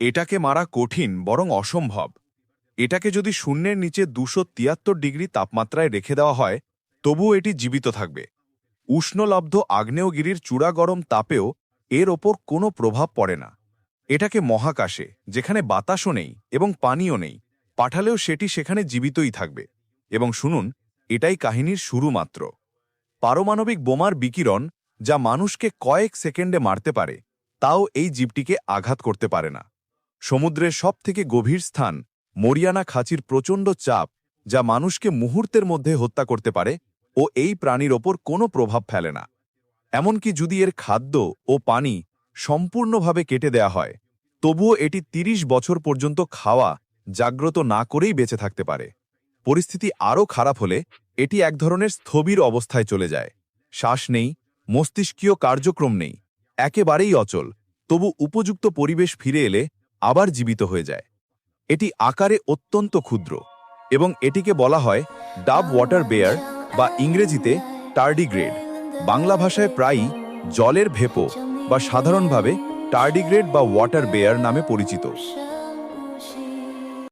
এটাকে মারা কঠিন, বরং অসম্ভব। এটাকে যদি শূন্যের নিচে দুশো তিয়াত্তর ডিগ্রি তাপমাত্রায় রেখে দেওয়া হয়, তবুও এটি জীবিত থাকবে। উষ্ণলব্ধ আগ্নেয়গিরির চূড়া গরম তাপেও এর ওপর কোনো প্রভাব পড়ে না। এটাকে মহাকাশে, যেখানে বাতাসও নেই এবং পানিও নেই, পাঠালেও সেটি সেখানে জীবিতই থাকবে। এবং শুনুন, এটাই কাহিনীর শুরু মাত্র পারমাণবিক বোমার বিকিরণ, যা মানুষকে কয়েক সেকেন্ডে মারতে পারে, তাও এই জীবটিকে আঘাত করতে পারে না। সমুদ্রের সবথেকে গভীর স্থান মরিয়ানা খাঁচির প্রচণ্ড চাপ যা মানুষকে মুহূর্তের মধ্যে হত্যা করতে পারে ও এই প্রাণীর ওপর কোনো প্রভাব ফেলে না। এমনকি যদি এর খাদ্য ও পানি সম্পূর্ণভাবে কেটে দেয়া হয়, তবুও এটি ৩০ বছর পর্যন্ত খাওয়া জাগ্রত না করেই বেঁচে থাকতে পারে। পরিস্থিতি আরও খারাপ হলে এটি এক ধরনের স্থবির অবস্থায় চলে যায়। শ্বাস নেই, মস্তিষ্কীয় কার্যক্রম নেই, একেবারেই অচল, তবু উপযুক্ত পরিবেশ ফিরে এলে আবার জীবিত হয়ে যায়। এটি আকারে অত্যন্ত ক্ষুদ্র এবং এটিকে বলা হয় ডাব ওয়াটার বেয়ার বা ইংরেজিতে টার্ডিগ্রেড। বাংলা ভাষায় প্রায়ই জলের ভেপো বা সাধারণভাবে টার্ডিগ্রেড বা ওয়াটার বেয়ার নামে পরিচিত।